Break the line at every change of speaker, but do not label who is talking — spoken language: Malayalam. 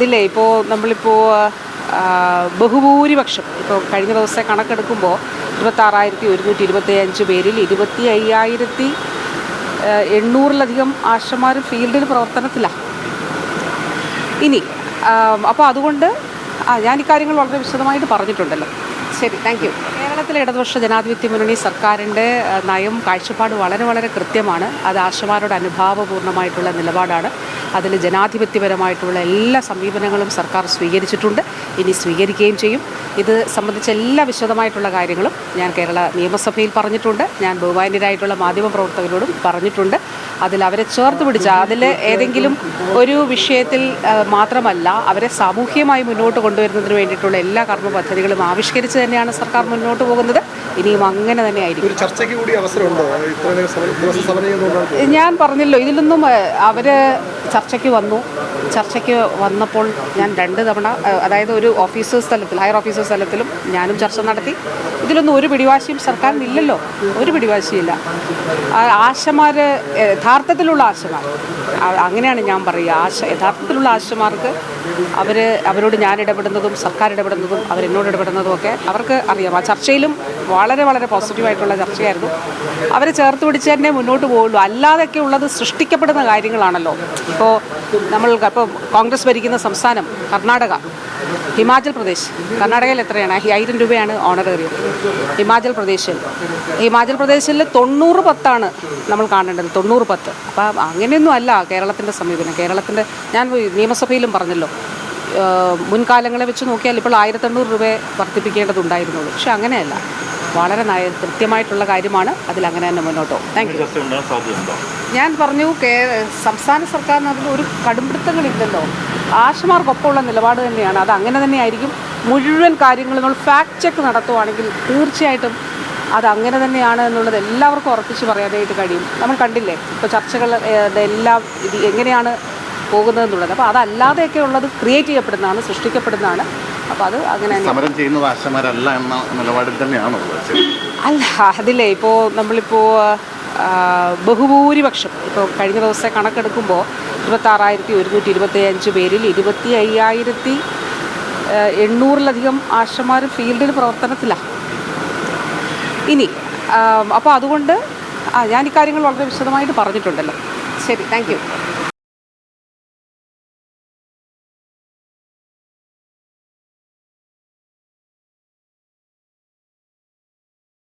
ഇതില്ലേ ഇപ്പോൾ നമ്മളിപ്പോൾ ബഹുഭൂരിപക്ഷം ഇപ്പോൾ കഴിഞ്ഞ ദിവസത്തെ കണക്കെടുക്കുമ്പോൾ ഇരുപത്താറായിരത്തി ഒരുന്നൂറ്റി ഇരുപത്തി അഞ്ച് പേരിൽ ഇരുപത്തി അയ്യായിരത്തി എണ്ണൂറിലധികം ആശമാർ ഫീൽഡിൽ പ്രവർത്തനത്തിലാണ് ഇനി അപ്പോൾ അതുകൊണ്ട് ആ ഞാൻ ഇക്കാര്യങ്ങൾ വളരെ വിശദമായിട്ട് പറഞ്ഞിട്ടുണ്ടല്ലോ. ശരി താങ്ക് യു കേരളത്തിലെ ഇടതുപക്ഷ ജനാധിപത്യ മുന്നണി സർക്കാരിന്റെ നയം കാഴ്ചപ്പാട് വളരെ വളരെ കൃത്യമാണ്. അത് ആശമാരുടെ അനുഭാവപൂർണമായിട്ടുള്ള നിലപാടാണ്. അതിൽ ജനാധിപത്യപരമായിട്ടുള്ള എല്ലാ സമീപനങ്ങളും സർക്കാർ സ്വീകരിച്ചിട്ടുണ്ട്. ഇനി സ്വീകരിക്കുകയും ചെയ്യും. ഇത് സംബന്ധിച്ച എല്ലാ വിശദമായിട്ടുള്ള കാര്യങ്ങളും ഞാൻ കേരള നിയമസഭയിൽ പറഞ്ഞിട്ടുണ്ട്. ഞാൻ ബഹുമാന്യരായിട്ടുള്ള മാധ്യമപ്രവർത്തകരോടും പറഞ്ഞിട്ടുണ്ട്. അതിൽ അവരെ ചേർത്ത് പിടിച്ച അതിൽ ഏതെങ്കിലും ഒരു വിഷയത്തിൽ മാത്രമല്ല അവരെ സാമൂഹ്യമായി മുന്നോട്ട് കൊണ്ടുവരുന്നതിന് വേണ്ടിയിട്ടുള്ള എല്ലാ കർമ്മ പദ്ധതികളും ആവിഷ്കരിച്ച് തന്നെയാണ് സർക്കാർ മുന്നോട്ട് പോകുന്നത്. ഇനിയും അങ്ങനെ തന്നെ ആയിരിക്കും.
ചർച്ചയ്ക്ക് കൂടി അവസരമുണ്ടോ?
ഞാൻ പറഞ്ഞല്ലോ ഇതിലൊന്നും അവർ ചർച്ചയ്ക്ക് വന്നു. ചർച്ചയ്ക്ക് വന്നപ്പോൾ ഞാൻ രണ്ട് തവണ അതായത് ഒരു ഓഫീസേഴ്സ് തലത്തിൽ ഹയർ ഓഫീസേഴ്സ് തലത്തിലും ഞാനും ചർച്ച നടത്തി. ഇതിലൊന്നും ഒരു പിടിവാശിയും സർക്കാരിനില്ലല്ലോ. ഒരു പിടിവാശിയില്ല. ആശമാർ യഥാർത്ഥത്തിലുള്ള ആശമാർ. അങ്ങനെയാണ് ഞാൻ പറയുക. ആശ യഥാർത്ഥത്തിലുള്ള ആശമാർക്ക് അവർ അവരോട് ഞാൻ ഇടപെടുന്നതും സർക്കാർ ഇടപെടുന്നതും അവരെന്നോട് ഇടപെടുന്നതും ഒക്കെ അവർക്ക് അറിയാം. ആ ചർച്ചയിലും വളരെ വളരെ പോസിറ്റീവായിട്ടുള്ള ചർച്ചയായിരുന്നു. അവരെ ചേർത്ത് പിടിച്ച് തന്നെ മുന്നോട്ട് പോകുള്ളൂ അല്ലാതെയൊക്കെ ഉള്ളത് സൃഷ്ടിക്കപ്പെടുന്ന കാര്യങ്ങളാണല്ലോ. ഇപ്പോൾ നമ്മൾ ഇപ്പോൾ കോൺഗ്രസ് ഭരിക്കുന്ന സംസ്ഥാനം കർണാടക. ഹിമാചൽ പ്രദേശ് കർണാടകയിൽ എത്രയാണ്? ആയിരം രൂപയാണ് ഓണറേറിയം ഹിമാചൽ പ്രദേശിൽ. ഹിമാചൽ പ്രദേശിൽ തൊണ്ണൂറ് പത്താണ് നമ്മൾ കാണേണ്ടത് തൊണ്ണൂറ് പത്ത്. അപ്പം അങ്ങനെയൊന്നും അല്ല കേരളത്തിന്റെ സമീപനം. കേരളത്തിന്റെ ഞാൻ നിയമസഭയിലും പറഞ്ഞല്ലോ മുൻകാലങ്ങളെ വെച്ച് നോക്കിയാൽ ഇപ്പോൾ ആയിരത്തെണ്ണൂറ് രൂപയെ വർദ്ധിപ്പിക്കേണ്ടതുണ്ടായിരുന്നുള്ളൂ. പക്ഷെ അങ്ങനെയല്ല. വളരെ നയ കൃത്യമായിട്ടുള്ള കാര്യമാണ്. അതിൽ അങ്ങനെ തന്നെ മുന്നോട്ട് പോകും. താങ്ക് യു ഞാൻ പറഞ്ഞു കേ സംസ്ഥാന സർക്കാരിന് അതിൽ ഒരു കടുംപിടുത്തങ്ങളില്ലല്ലോ. ആശമാർക്കൊപ്പമുള്ള നിലപാട് തന്നെയാണ്. അത് അങ്ങനെ തന്നെയായിരിക്കും മുഴുവൻ കാര്യങ്ങളും നമ്മൾ ഫാക്ട് ചെക്ക് നടത്തുവാണെങ്കിൽ തീർച്ചയായിട്ടും അത് അങ്ങനെ തന്നെയാണ് എന്നുള്ളത് എല്ലാവർക്കും ഉറപ്പിച്ച് പറയാനായിട്ട് കഴിയും. നമ്മൾ കണ്ടില്ലേ ഇപ്പോൾ ചർച്ചകൾ എല്ലാം ഇത് എങ്ങനെയാണ് പോകുന്നതെന്നുള്ളത്. അപ്പോൾ അതല്ലാതെയൊക്കെ ഉള്ളത് ക്രിയേറ്റ് ചെയ്യപ്പെടുന്നതാണ് സൃഷ്ടിക്കപ്പെടുന്നതാണ്. അപ്പോൾ അത് അങ്ങനെ
സമരം ചെയ്യുന്നത് ആശമാരല്ല എന്ന നിലപാടിൽ തന്നെയാണോ
അല്ല അതില്ലേ ഇപ്പോൾ നമ്മളിപ്പോൾ ബഹുഭൂരിപക്ഷം ഇപ്പോൾ കഴിഞ്ഞ ദിവസത്തെ കണക്കെടുക്കുമ്പോൾ ഇരുപത്താറായിരത്തി ഒരുന്നൂറ്റി ഇരുപത്തി അഞ്ച് പേരിൽ ഇരുപത്തി അയ്യായിരത്തി എണ്ണൂറിലധികം ആശമാർ ഫീൽഡിൽ പ്രവർത്തനത്തിലാണ് ഇനി അപ്പോൾ അതുകൊണ്ട് ആ ഞാൻ ഇക്കാര്യങ്ങൾ വളരെ വിശദമായിട്ട് പറഞ്ഞിട്ടുണ്ടല്ലോ. ശരി താങ്ക് യു